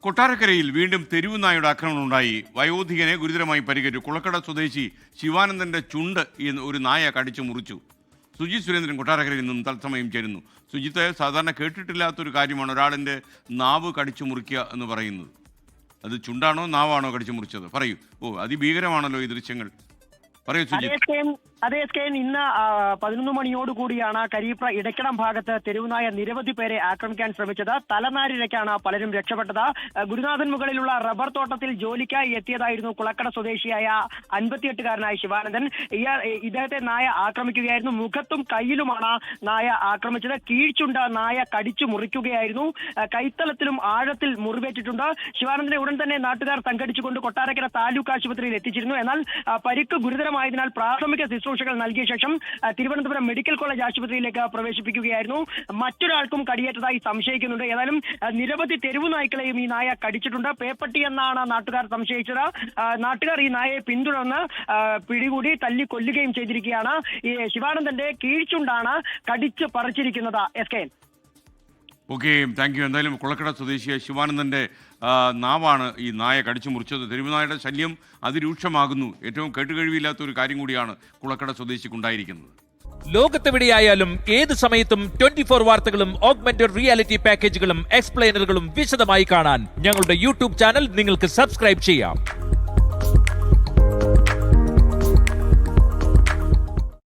കൊട്ടാരക്കരയിൽ വീണ്ടും തെരുവ് നായുടെ ആക്രമണം ഉണ്ടായി. വയോധികനെ ഗുരുതരമായി പരിക്കേറ്റു. കുളക്കട സ്വദേശി ശിവാനന്ദന്റെ ചുണ്ട് എന്ന് ഒരു നായ കടിച്ചു മുറിച്ചു. സുജിത് സുരേന്ദ്രൻ കൊട്ടാരക്കരയിൽ നിന്നും തത്സമയം ചേരുന്നു. സുജിത്ത് സാധാരണ കേട്ടിട്ടില്ലാത്തൊരു കാര്യമാണ് ഒരാളിന്റെ നാവ് കടിച്ചു മുറിക്കുക എന്ന് പറയുന്നത്. അത് ചുണ്ടാണോ നാവാണോ കടിച്ചു മുറിച്ചത്? പറയൂ. ഓ അതിഭീകരമാണല്ലോ ഈ ദൃശ്യങ്ങൾ. പറയൂ സുജിത്ത്. സ്കെയിൻ എസ് കെ ഇന്ന് പതിനൊന്ന് മണിയോട് കൂടിയാണ് കരീപ്ര ഇടയ്ക്കടം ഭാഗത്ത് തെരുവുനായ നിരവധി പേരെ ആക്രമിക്കാൻ ശ്രമിച്ചത്. തലനാരിഴയ്ക്കാണ് പലരും രക്ഷപ്പെട്ടത്. ഗുരുനാഥൻ മുകളിലുള്ള റബ്ബർ തോട്ടത്തിൽ ജോലിക്കായി എത്തിയതായിരുന്നു കുളക്കട സ്വദേശിയായ അൻപത്തിയെട്ടുകാരനായ ശിവാനന്ദൻ. ഇയാൾ ഇദ്ദേഹത്തെ നായ ആക്രമിക്കുകയായിരുന്നു. മുഖത്തും കയ്യിലുമാണ് നായ ആക്രമിച്ചത്. കീഴ്ചുണ്ട് നായ കടിച്ചു മുറിക്കുകയായിരുന്നു. കൈത്തലത്തിലും ആഴത്തിൽ മുറിവേറ്റിട്ടുണ്ട്. ശിവാനന്ദനെ ഉടൻ തന്നെ നാട്ടുകാർ സംഘടിച്ചുകൊണ്ട് കൊട്ടാരക്കര താലൂക്ക് ആശുപത്രിയിൽ എത്തിച്ചിരുന്നു. എന്നാൽ പരിക്ക് ഗുരുതരമായതിനാൽ പ്രാഥമിക ശുശ്രൂഷകൾ നൽകിയ ശേഷം തിരുവനന്തപുരം മെഡിക്കൽ കോളേജ് ആശുപത്രിയിലേക്ക് പ്രവേശിപ്പിക്കുകയായിരുന്നു. മറ്റൊരാൾക്കും കടിയേറ്റതായി സംശയിക്കുന്നുണ്ട്. ഏതായാലും നിരവധി തെരുവു നായ്ക്കളെയും ഈ നായ കടിച്ചിട്ടുണ്ട്. പേപ്പട്ടി എന്നാണ് നാട്ടുകാർ സംശയിച്ചത്. നാട്ടുകാർ ഈ നായയെ പിന്തുടർന്ന് പിടികൂടി തല്ലി കൊല്ലുകയും ചെയ്തിരിക്കുകയാണ്. ഈ ശിവാനന്ദന്റെ കീഴ്ചുണ്ടാണ് കടിച്ച് പറിച്ചിരിക്കുന്നത്. S K okay thank you എന്തായാലും കുളക്കട സ്വദേശിയ ശിവാനന്ദന്റെ നാവാണ് ഈ നായ കടിച്ചു മുറിച്ചത്. തെരുവുനായുടെ ശല്യം അതിരൂക്ഷമാകുന്നു. ഏറ്റവും കേട്ടുകഴിവില്ലാത്ത ഒരു കാര്യം കൂടിയാണ് കുളക്കട സ്വദേശിക്കുണ്ടായിരിക്കുന്നത്. ലോകത്തെവിടെയായാലും ഏത് സമയത്തും ട്വന്റി ഫോർ വാർത്തകളും ഓഗ്മെന്റഡ് റിയാലിറ്റി പാക്കേജുകളും എക്സ്പ്ലെയിനറുകളും വിശദമായി കാണാൻ ഞങ്ങളുടെ യൂട്യൂബ് ചാനൽ നിങ്ങൾക്ക് സബ്സ്ക്രൈബ് ചെയ്യാം.